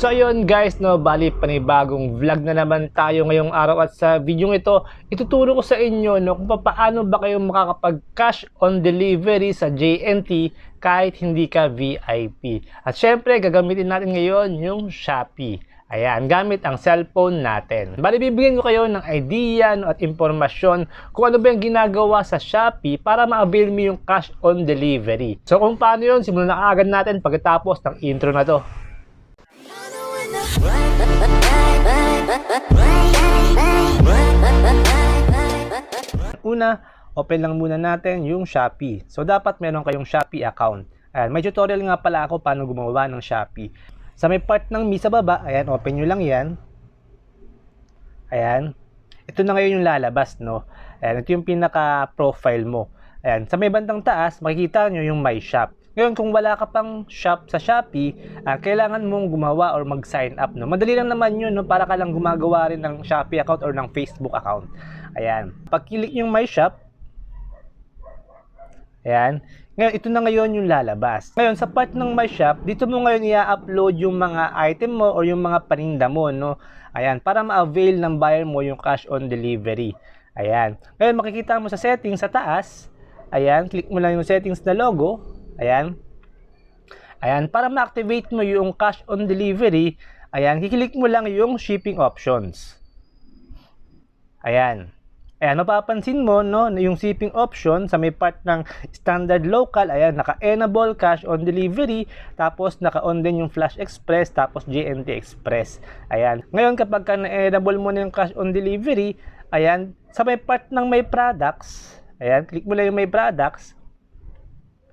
So ayun guys, no, bali panibagong vlog na naman tayo ngayong araw at sa video ito, ituturo ko sa inyo no, kung paano ba kayo makakapag cash on delivery sa JNT kahit hindi ka VIP. At syempre, gagamitin natin ngayon yung Shopee. Ayan, gamit ang cellphone natin. Bali, bibigyan ko kayo ng idea no, at impormasyon kung ano ba yung ginagawa sa Shopee para ma-avail mo yung cash on delivery. So kung paano yun, simulan na agad natin pagkatapos ng intro na to. Una, open lang muna natin yung Shopee. So, dapat meron kayong Shopee account. Ayan, may tutorial nga pala ako paano gumawa ng Shopee. Sa may part ng Mi sa baba, ayan, open nyo lang yan. Ayan. Ito na ngayon yung lalabas, no? Ayan, ito yung pinaka-profile mo. Ayan, sa may bandang taas, makikita nyo yung My Shop. Ngayon, kung wala ka pang shop sa Shopee, ah, kailangan mong gumawa or mag-sign up. No? Madali lang naman yun, no? para ka lang gumagawa rin ng Shopee account or ng Facebook account. Ayan. Pag-click yung My Shop, ayan. Ngayon, ito na ngayon yung lalabas. Ngayon, sa part ng My Shop, dito mo ngayon i-upload yung mga item mo or yung mga paninda mo, no? Ayan, para ma-avail ng buyer mo yung cash on delivery. Ayan. Ngayon, makikita mo sa settings sa taas, ayan, click mo lang yung settings na logo, ayan. Ayan, para ma-activate mo yung cash on delivery, ayan, kiklik mo lang yung shipping options. Ayan. Ayan, mapapansin mo, no, yung shipping option sa may part ng standard local, ayan, naka-enable cash on delivery, tapos naka-on din yung Flash Express, tapos GNT Express. Ayan. Ngayon, kapag ka na-enable mo na yung cash on delivery, ayan, sa may part ng may products, ayan, click mo lang yung may products,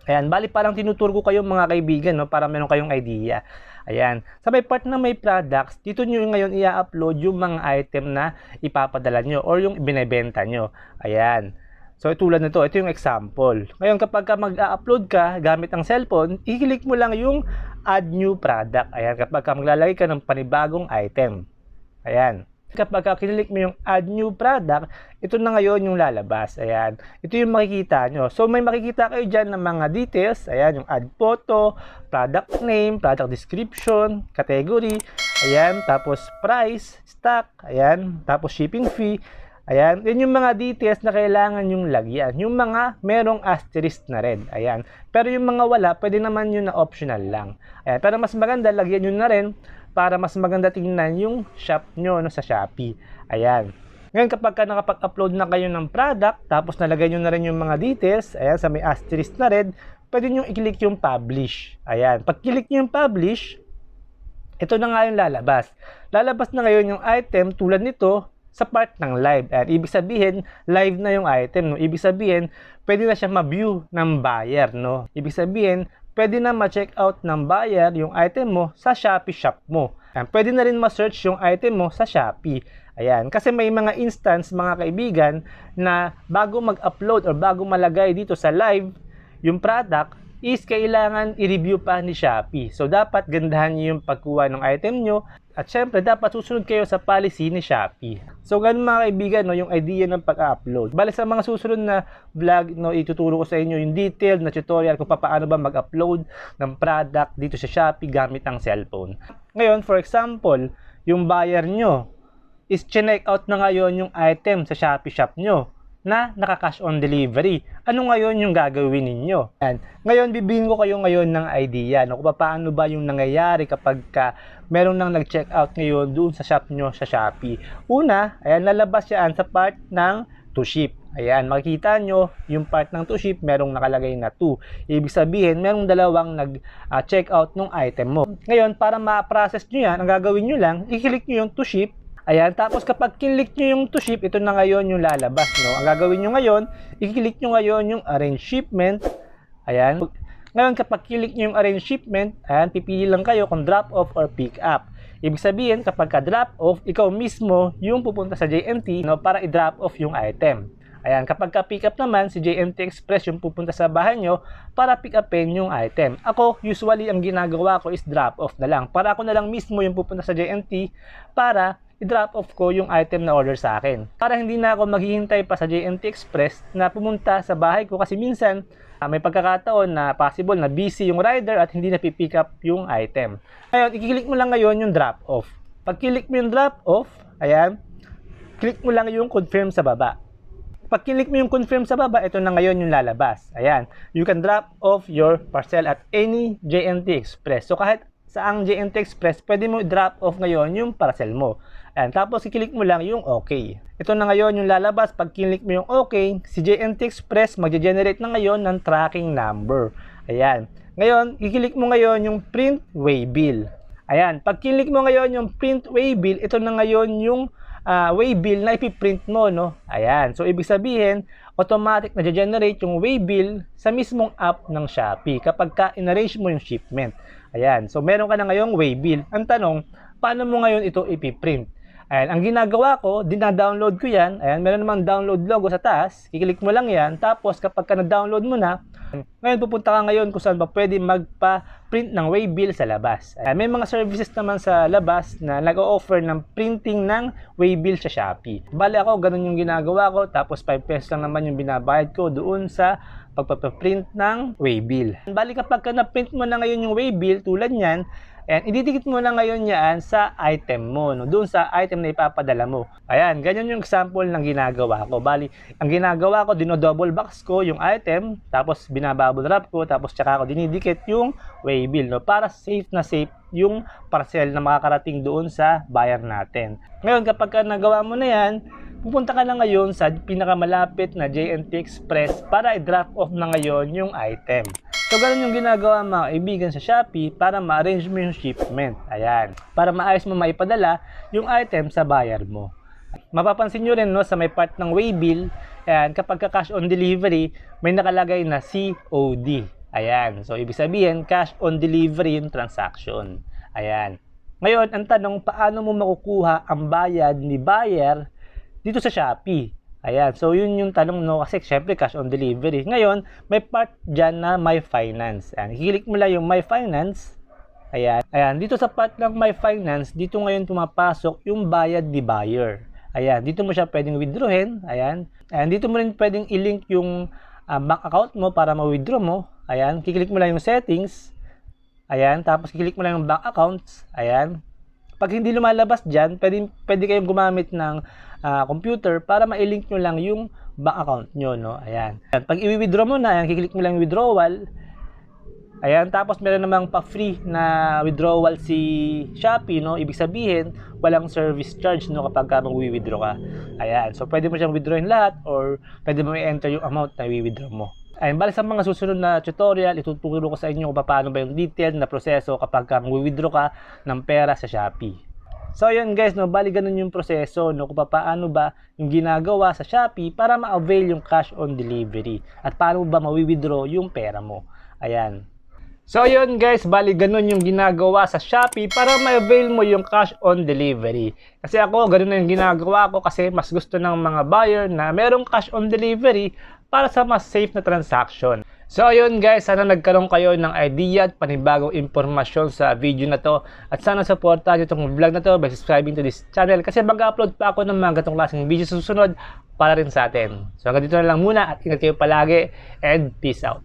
Ayan, bali parang tinuturo ko kayo mga kaibigan, no, para meron kayong idea. Ayan. Sa may part na may products, dito nyo ngayon i-upload yung mga item na ipapadala nyo or yung binebenta nyo. Ayan. So, tulad nito, ito yung example. Ngayon, kapag ka mag-upload ka gamit ang cellphone, i-click mo lang yung add new product. Ayan, kapag ka maglalagay ka ng panibagong item. Ayan. Kapag ka kinilik mo yung add new product, ito na ngayon yung lalabas. Ayan. Ito yung makikita nyo. So, may makikita kayo dyan ng mga details. Ayan, yung add photo, product name, product description, category, ayan, tapos price, stock, ayan, tapos shipping fee, ayan, yun yung mga details na kailangan yung lagyan. Yung mga merong asterisk na red, ayan. Pero yung mga wala, pwede naman yun na optional lang. Ayan, pero mas maganda, lagyan yun na rin para mas maganda tingnan yung shop nyo no, sa Shopee. Ayan. Ngayon kapag ka nakapag-upload na kayo ng product, tapos nalagay nyo na rin yung mga details, ayan, sa may asterisk na red, pwede nyo i-click yung publish. Ayan. Pag click nyo yung publish, ito na nga yung lalabas. Lalabas na ngayon yung item tulad nito sa part ng live. Ayan, ibig sabihin, live na yung item. No? Ibig sabihin, pwede na siya ma-view ng buyer. No? Ibig sabihin, pwede na ma-check out ng buyer yung item mo sa Shopee shop mo. Ayan, pwede na rin ma-search yung item mo sa Shopee. Ayan, kasi may mga instance mga kaibigan na bago mag-upload or bago malagay dito sa live yung product is kailangan i-review pa ni Shopee. So dapat gandahan niyo yung pagkuha ng item nyo at syempre dapat susunod kayo sa policy ni Shopee. So ganun mga kaibigan no, yung idea ng pag-upload. Bale sa mga susunod na vlog no, ituturo ko sa inyo yung detailed na tutorial kung paano ba mag-upload ng product dito sa Shopee gamit ang cellphone. Ngayon, for example, yung buyer nyo is check out na ngayon yung item sa Shopee shop nyo na naka-cash on delivery. Ano ngayon yung gagawin ninyo? Yan. Ngayon, bibigyan ko kayo ngayon ng idea no, kung paano ba yung nangyayari kapag ka meron nang nag-check out ngayon doon sa shop nyo sa Shopee. Una, ayan, lalabas yan sa part ng to ship. Ayan, makikita nyo yung part ng to ship, merong nakalagay na to. Ibig sabihin, merong dalawang nag-check out ng item mo. Ngayon, para ma-process nyo yan, ang gagawin nyo lang, i-click nyo yung to ship, Ayan, tapos kapag kinlik nyo yung to ship, ito na ngayon yung lalabas, no? Ang gagawin nyo ngayon, i-click nyo ngayon yung arrange shipment. Ayan. Ngayon, kapag kilik nyo yung arrange shipment, ayan, pipili lang kayo kung drop off or pick up. Ibig sabihin, kapag ka drop off, ikaw mismo yung pupunta sa JNT no, para i-drop off yung item. Ayan, kapag ka pick up naman, si JNT Express yung pupunta sa bahay nyo para pick upin yung item. Ako, usually, ang ginagawa ko is drop off na lang. Para ako na lang mismo yung pupunta sa JNT para i-drop off ko yung item na order sa akin. Para hindi na ako maghihintay pa sa JNT Express na pumunta sa bahay ko kasi minsan ah, may pagkakataon na possible na busy yung rider at hindi na pick up yung item. Ngayon, i-click mo lang ngayon yung drop off. Pag click mo yung drop off, ayan, click mo lang yung confirm sa baba. Pag click mo yung confirm sa baba, ito na ngayon yung lalabas. Ayan, you can drop off your parcel at any JNT Express. So kahit saang JNT Express, pwede mo i-drop off ngayon yung parcel mo. Ayan, tapos i-click mo lang yung OK. Ito na ngayon yung lalabas. Pag click mo yung OK, si JNT Express magge-generate na ngayon ng tracking number. Ayan. Ngayon, i-click mo ngayon yung print waybill. Ayan, pag click mo ngayon yung print waybill, ito na ngayon yung uh, waybill na ipiprint mo, no? Ayan. So, ibig sabihin, automatic na generate yung waybill sa mismong app ng Shopee kapag ka in-arrange mo yung shipment. Ayan. So, meron ka na ngayong waybill. Ang tanong, paano mo ngayon ito ipiprint? Ayan, ang ginagawa ko, dina-download ko yan. Ayan, meron namang download logo sa taas. Kiklik mo lang yan. Tapos, kapag ka na-download mo na, ngayon pupunta ka ngayon kung saan ba pwede magpa-print ng waybill sa labas. Ayan, may mga services naman sa labas na nag-o-offer ng printing ng waybill sa Shopee. Bali ako, ganun yung ginagawa ko. Tapos 5 pesos lang naman yung binabayad ko doon sa pagpapaprint ng waybill. Bali kapag ka na-print mo na ngayon yung waybill, tulad niyan, And ididikit mo na ngayon yan sa item mo, no? doon sa item na ipapadala mo. Ayan, ganyan yung example ng ginagawa ko. Bali, ang ginagawa ko, dino-double box ko yung item, tapos binabubble wrap ko, tapos tsaka ako dinidikit yung waybill, no? para safe na safe yung parcel na makakarating doon sa buyer natin. Ngayon, kapag ka nagawa mo na yan, pupunta ka na ngayon sa pinakamalapit na JNT Express para i-drop off na ngayon yung item. So, ganun yung ginagawa mga kaibigan sa Shopee para ma-arrange mo yung shipment. Ayan. Para maayos mo maipadala yung item sa buyer mo. Mapapansin nyo rin no, sa may part ng waybill, ayan, kapag ka cash on delivery, may nakalagay na COD. Ayan. So, ibig sabihin, cash on delivery yung transaction. Ayan. Ngayon, ang tanong, paano mo makukuha ang bayad ni buyer dito sa Shopee? Ayan, so yun yung tanong no kasi syempre cash on delivery. Ngayon, may part dyan na My Finance. Ayan, hilik mo lang yung My Finance. Ayan, ayan, dito sa part ng My Finance, dito ngayon pumapasok yung bayad ni buyer. Ayan, dito mo siya pwedeng withdrawin. Ayan, ayan dito mo rin pwedeng i-link yung uh, bank account mo para ma-withdraw mo. Ayan, kiklik mo lang yung settings. Ayan, tapos kiklik mo lang yung bank accounts. Ayan. Pag hindi lumalabas dyan, pwede, pwede kayong gumamit ng uh, computer para ma-link nyo lang yung bank account nyo, no? Ayan. Pag i-withdraw mo na, ayan, kiklik mo lang yung withdrawal. Ayan, tapos meron namang pa-free na withdrawal si Shopee, no? Ibig sabihin, walang service charge, no, kapag ka mag-withdraw ka. Ayan, so pwede mo siyang withdrawin lahat or pwede mo i-enter yung amount na i-withdraw mo. Ayun, bali sa mga susunod na tutorial, ituturo ko sa inyo kung paano ba yung detailed na proseso kapag ka mag-withdraw ka ng pera sa Shopee. So yun guys, no, bali ganun yung proseso, no, kung paano ba yung ginagawa sa Shopee para ma-avail yung cash on delivery at paano ba ma-withdraw yung pera mo. Ayan. So yun guys, bali ganun yung ginagawa sa Shopee para ma-avail mo yung cash on delivery. Kasi ako, ganun na yung ginagawa ko kasi mas gusto ng mga buyer na merong cash on delivery para sa mas safe na transaction. So ayun guys, sana nagkaroon kayo ng idea at panibagong impormasyon sa video na to. At sana supportahan nyo itong vlog na to by subscribing to this channel kasi mag-upload pa ako ng mga gatong klaseng video susunod para rin sa atin. So hanggang dito na lang muna at ingat kayo palagi and peace out.